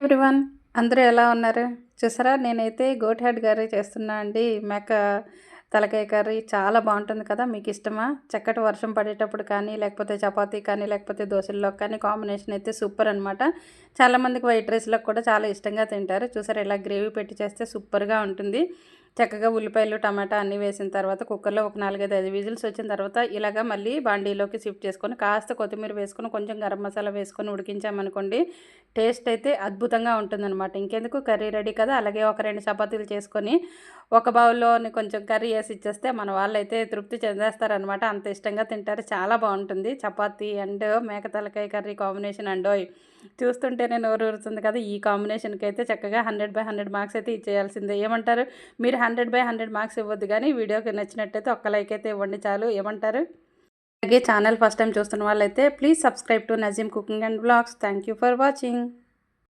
Everyone అందరూ ఎలా ఉన్నారు? చూసారా? నేనైతే గోట్ హెడ్ కర్రీ చేస్తున్నా అండి. మేక తలకాయ కర్రీ చాలా బాగుంటుంది కదా మీకు ఇష్టమా? చక్కటి వర్షం పడేటప్పుడు కానీ లేకపోతే చపాతీ కానీ లేకపోతే దోశల్లో కానీ కాంబినేషన్ అయితే సూపర్ అనమాట చాలామందికి వైట్ రైస్లో కూడా చాలా ఇష్టంగా తింటారు. చూసారా? ఇలా గ్రేవీ పెట్టి చేస్తే సూపర్గా ఉంటుంది. చక్కగా ఉల్లిపాయలు టమాటా అన్నీ వేసిన తర్వాత కుక్కర్లో ఒక నాలుగైదు ఐదు విజిల్స్ వచ్చిన తర్వాత ఇలాగ మళ్ళీ బాండీలోకి షిఫ్ట్ చేసుకొని కాస్త కొత్తిమీర వేసుకొని కొంచెం గరం మసాలా వేసుకొని ఉడికించామనుకోండి టేస్ట్ అయితే అద్భుతంగా ఉంటుందన్నమాట. ఇంకెందుకు? కర్రీ రెడీ కదా? అలాగే ఒక రెండు చపాతీలు చేసుకొని ఒక బౌల్లోని కొంచెం కర్రీ వేసి ఇచ్చేస్తే మన వాళ్ళు అయితే తృప్తి చెందేస్తారనమాట అంత ఇష్టంగా తింటారు. చాలా బాగుంటుంది. చపాతీ అండ్ మేక తలకాయ కర్రీ కాంబినేషన్ అండ్ చూస్తుంటేనే నోరు ఊరుతుంది కదా ఈ కాంబినేషన్కి అయితే చక్కగా హండ్రెడ్ బై హండ్రెడ్ మార్క్స్ అయితే ఇచ్చేయాల్సిందే. ఏమంటారు? మీరు హండ్రెడ్ బై హండ్రెడ్ మార్క్స్ ఇవ్వద్దు కానీ వీడియోకి నచ్చినట్టయితే ఒక్క లైక్ అయితే ఇవ్వండి చాలు. ఏమంటారు? అలాగే ఛానల్ ఫస్ట్ టైం చూస్తున్న వాళ్ళైతే please subscribe to Nazeem cooking and blogs thank you for watching